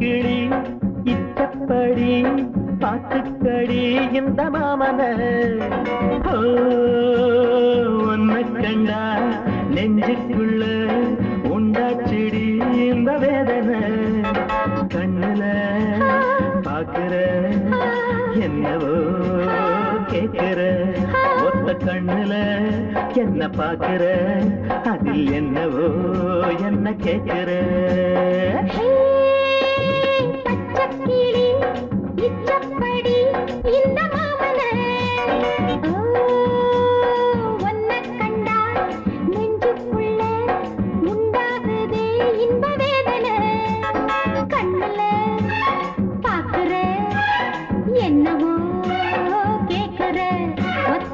கிளி இச்சப்படி பாத்துக்கடி இந்த மாமன. ஓ, கண்டா நெஞ்சுக்குள்ள உண்டாச்சிடி இந்த வேதனை. கண்ணுல பாக்குற என்னவோ கேக்குற ஒத்த கண்ணுல என்ன பாக்குற அதில் என்னவோ என்ன கேக்குற.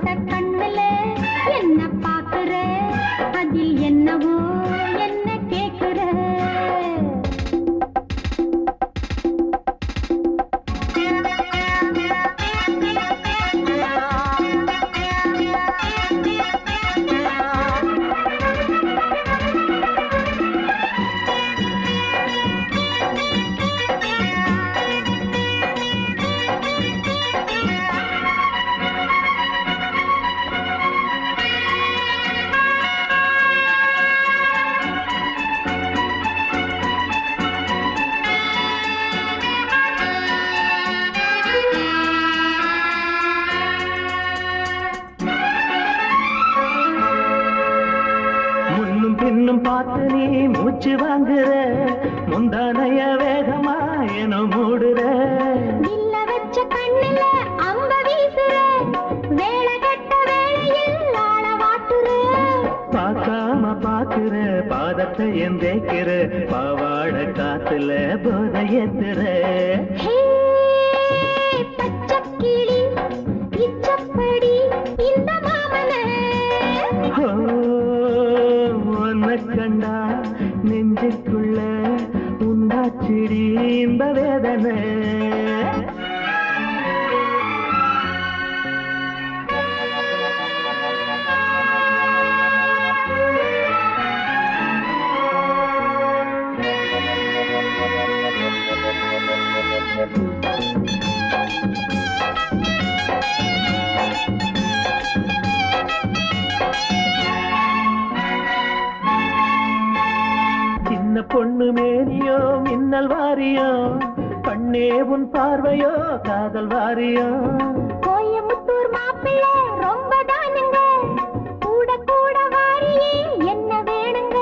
ஒத்த பின்னும் பார்த்து நீ மூச்சு வாங்குற. முந்தானைய வேகமா என மூடுற. வில்ல வச்ச கண்ணுல அம்ப வீசுற. வேலை கட்ட வேளையில் ஆள வாட்டுற. பார்க்காம பாக்குற பாதத்தை எந்தேக்கிற பாவாட காத்துல போத ஏத்துற. ஹே பச்சைக்கிளி இச்சப்படி உள்ள உண்டாச்சிடி இந்த வேதனை. பொண்ணு மேனியோ மின்னல் வாரியோ கண்ணே உன் பார்வையோ காதல் வாரியோ கோயமுத்தூர் மாப்பிள்ளை ரொம்ப தானுங்க. கூட கூட வாரியே என்ன வேணுங்க?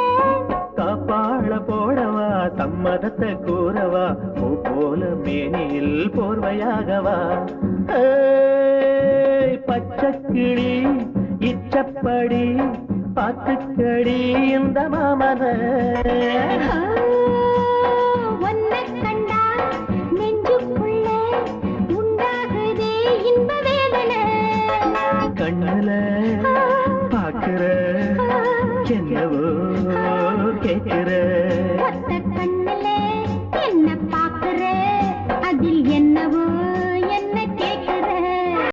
காப்பாள போடவா சம்மதத்தை கூறவா? பூ போல மேனியில் போர்வையாகவா? பச்சைக்கிளி இச்சப்படி பாத்துக்கடி இந்த மாமன. கண்ணுல பாக்குற என்னவோ கேக்குற.